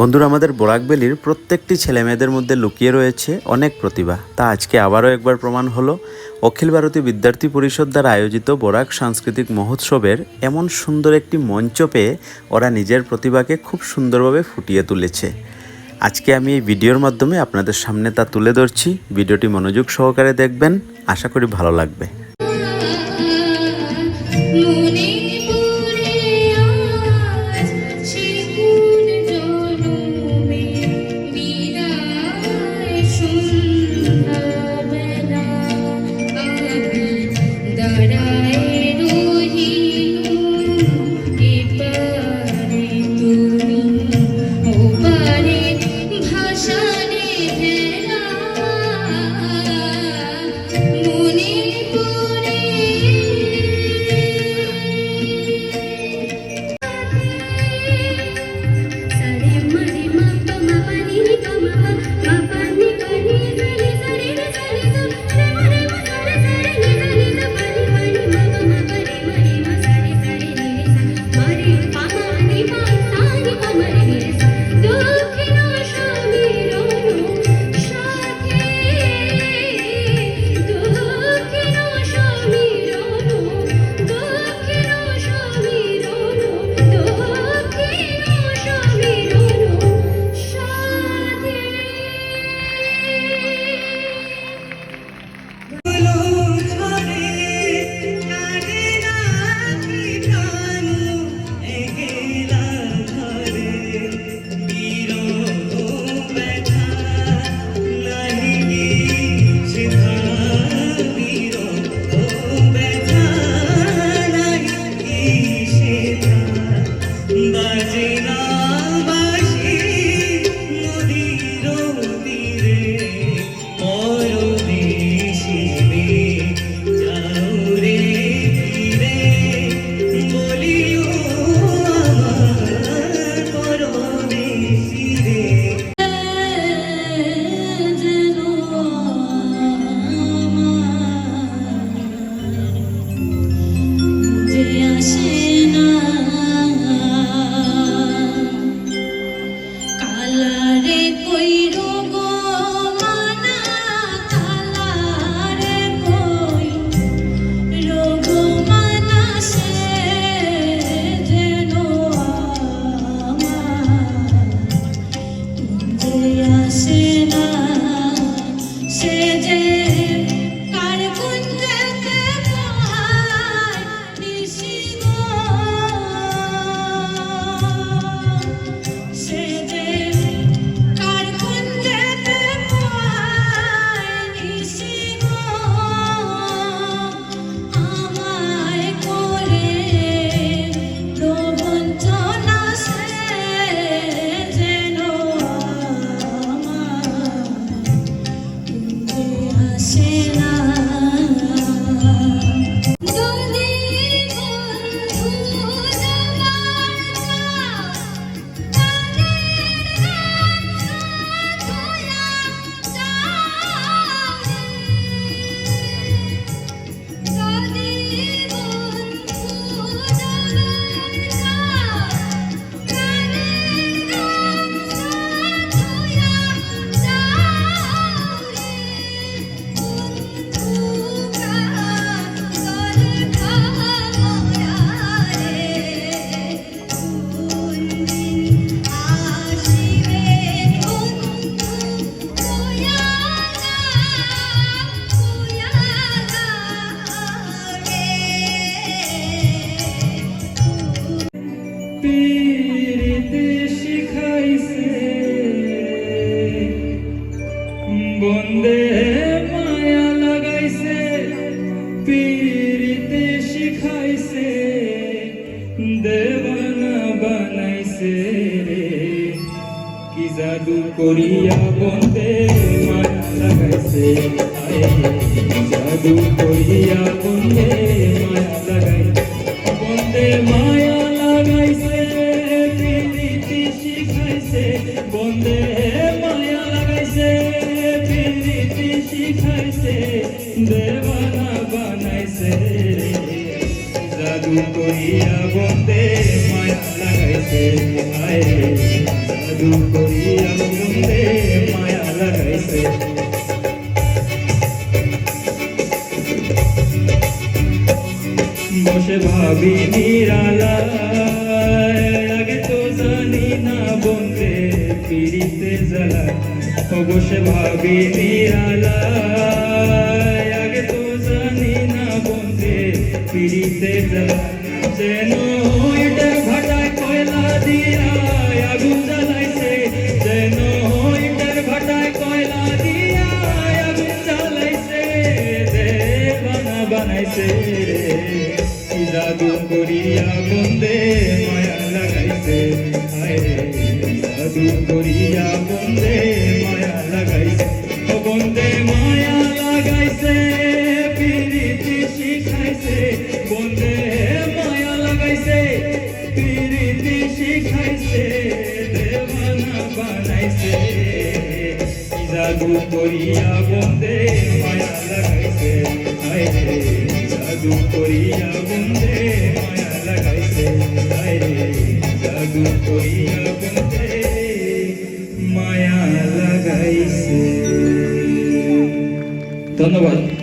বন্ধুরা, আমাদের বোরাকবেলির প্রত্যেকটি ছেলেমেয়েদের মধ্যে লুকিয়ে রয়েছে অনেক প্রতিভা। তা আজকে আবারও একবার প্রমাণ হলো, অখিল ভারতীয় বিদ্যার্থী পরিষদ দ্বারা আয়োজিত বোরাক সাংস্কৃতিক মহোৎসবের এমন সুন্দর একটি মঞ্চ পেয়ে ওরা নিজের প্রতিভাকে খুব সুন্দরভাবে ফুটিয়ে তুলেছে। আজকে আমি এই ভিডিওর মাধ্যমে আপনাদের সামনে তা তুলে ধরছি। ভিডিওটি মনোযোগ সহকারে দেখবেন। আশা করি ভালো লাগবে। করিয়া বন্দে মায়া লাগাইছে জাদু করিয়া বন্দে মায়া লাগাইছে। বন্দে মায়া লাগাইছে, প্রীতি শিখাইছে। বন্দে মায়া লাগাইছে, প্রীতি শিখাইছে। দেওয়ানা বানাইছে। জাদু করিয়া বন্দে তেরে জাদু করিয়া বন্দে জাদু করিয়া বন্দে মায়া লাগাইছে। আরে জাদু করিয়া বন্দে মায়া লাগাইছে। ধন্যবাদ।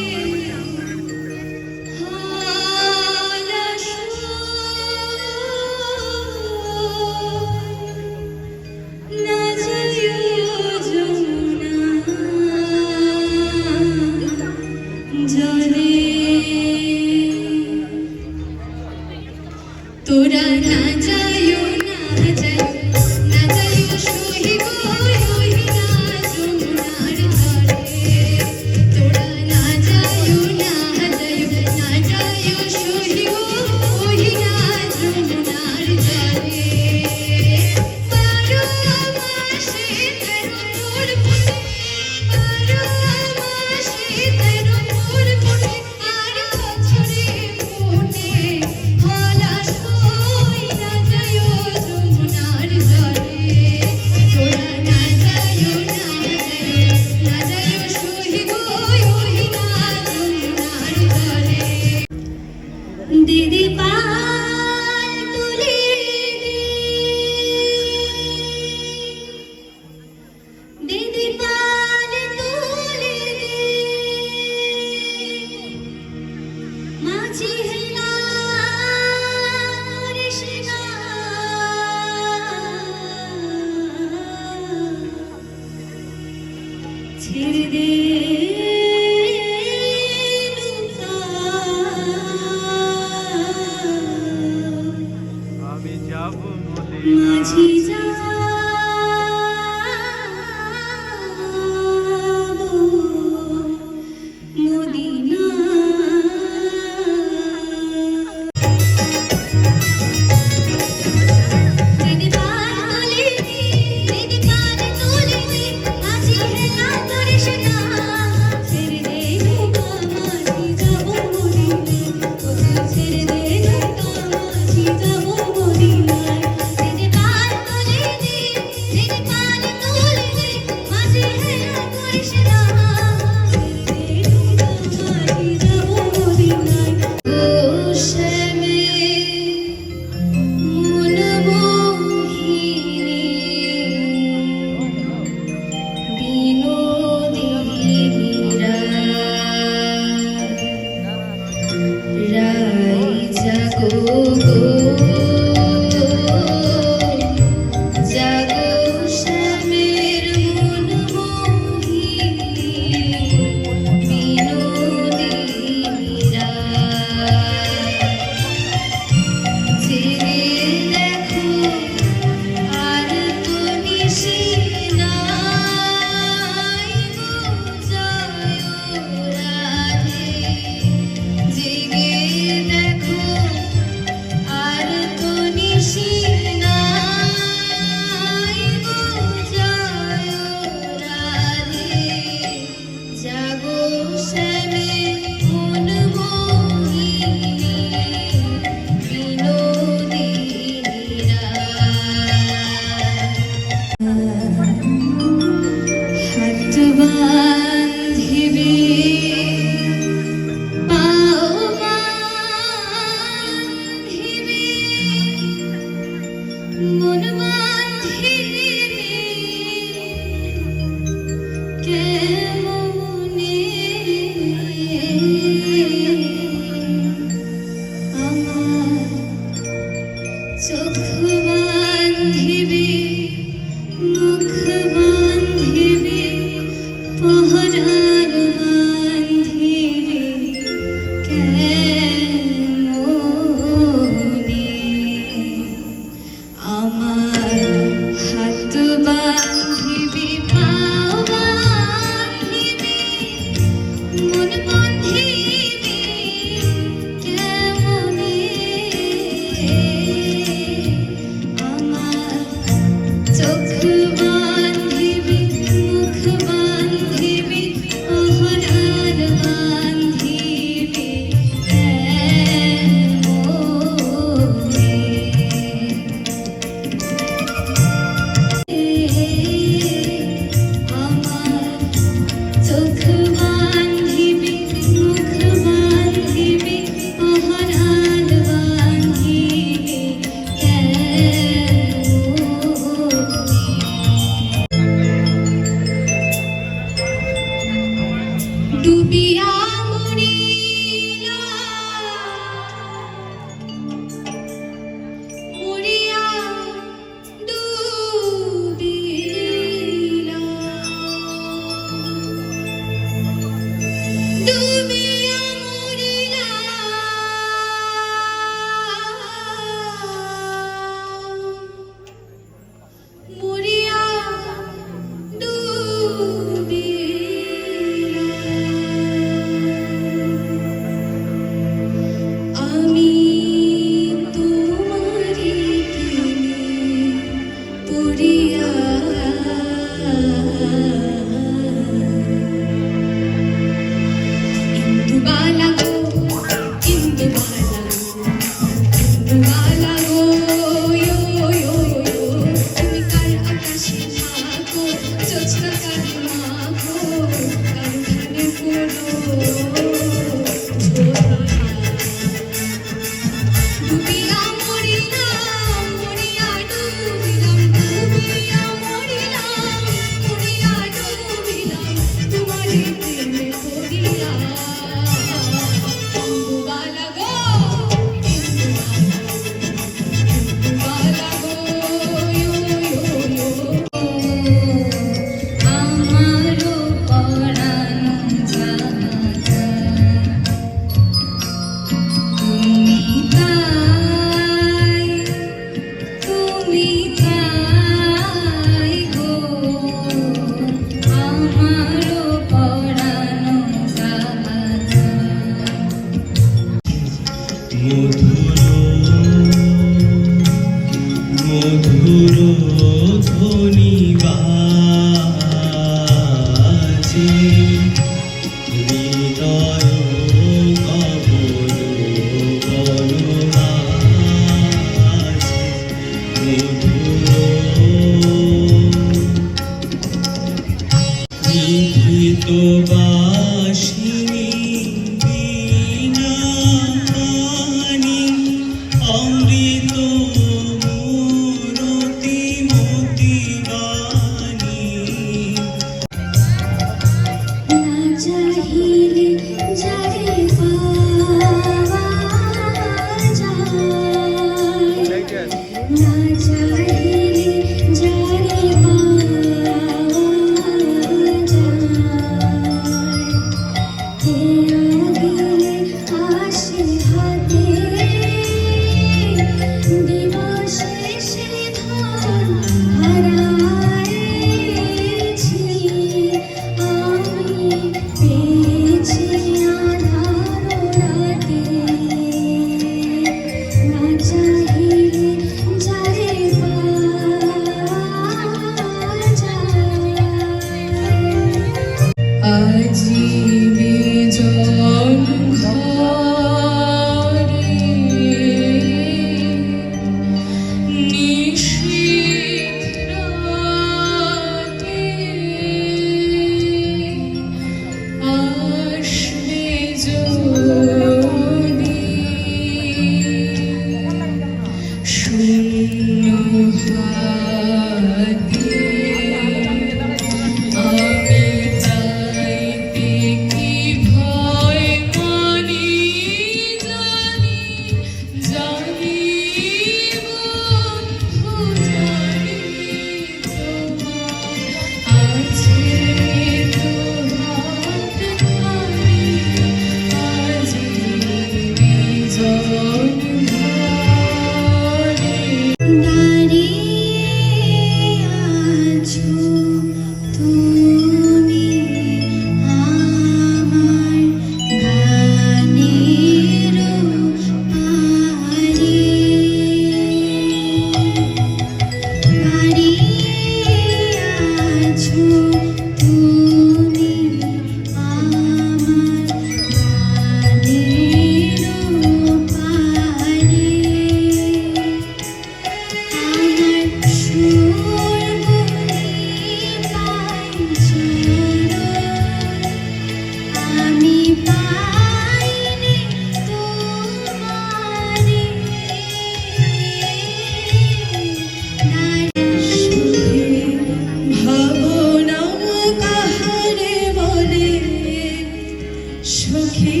সখী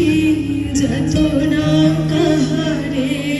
যাতনা কাহারে